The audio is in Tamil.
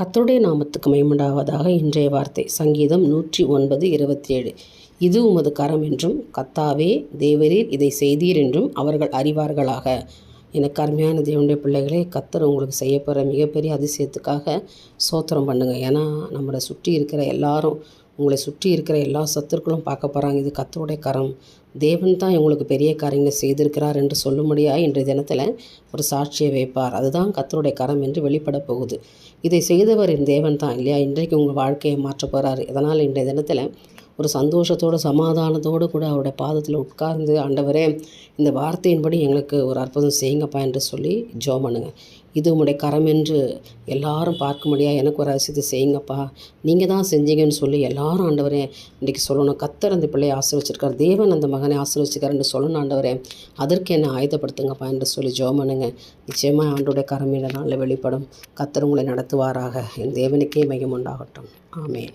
கத்தருடைய நாமத்துக்கு மயமுண்டாவதாக இன்றைய வார்த்தை. சங்கீதம் நூற்றி ஒன்பது இருபத்தி ஏழு இது உமது கரம் என்றும் கத்தாவே தேவரீர் இதை செய்தீர் என்றும் அவர்கள் அறிவார்களாக. எனக்கு அருமையான தேவனுடைய பிள்ளைகளே கத்தர் உங்களுக்கு செய்ய போகிற மிகப்பெரிய அதிசயத்துக்காக சோத்திரம் பண்ணுங்கள் ஏன்னா நம்மளை சுற்றி இருக்கிற எல்லாரும் உங்களை சுற்றி இருக்கிற எல்லா சத்துருக்களும் பார்க்க போகிறாங்க இது கத்தருடைய கரம். தேவன் தான் இவங்களுக்கு பெரிய காரியங்களை செய்திருக்கிறார் என்று சொல்லும்படியாக இன்றைய தினத்தில் ஒரு சாட்சியை வைப்பார். அதுதான் கத்தருடைய கரம் என்று வெளிப்பட போகுது. இதை செய்தவர் என் தேவன் தான் இல்லையா? இன்றைக்கு உங்கள் வாழ்க்கையை மாற்றப்போகிறார் இதனால் இன்றைய தினத்தில் ஒரு சந்தோஷத்தோடு சமாதானத்தோடு கூட அவருடைய பாதத்தில் உட்கார்ந்து ஆண்டவரே இந்த வார்த்தையின்படி எங்களுக்கு ஒரு அற்புதம் செய்யுங்கப்பா என்று சொல்லி ஜோ பண்ணுங்க. இது உங்களுடைய கரம் என்று எல்லாரும் பார்க்க முடியாது எனக்கு ஒரு அதிசயத்தை செய்யுங்கப்பா. நீங்கள் தான் செஞ்சீங்கன்னு சொல்லி எல்லாரும் ஆண்டவரே இன்றைக்கி சொல்லணும். கத்தர் அந்த பிள்ளையை ஆசீர்வச்சிருக்கார். தேவன் அந்த மகனை ஆசீர்வச்சிருக்காருன்னு சொல்லணும் ஆண்டவரே அதற்கு என்னை ஆயுதப்படுத்துங்கப்பா என்று சொல்லி ஜோ பண்ணுங்க. நிச்சயமாக ஆண்டோடைய கரம் இந்த நாளில் வெளிப்படும். கத்தர் உங்களை நடத்துவாராக. என் தேவனுக்கே மையம் உண்டாகட்டும். ஆமேன்.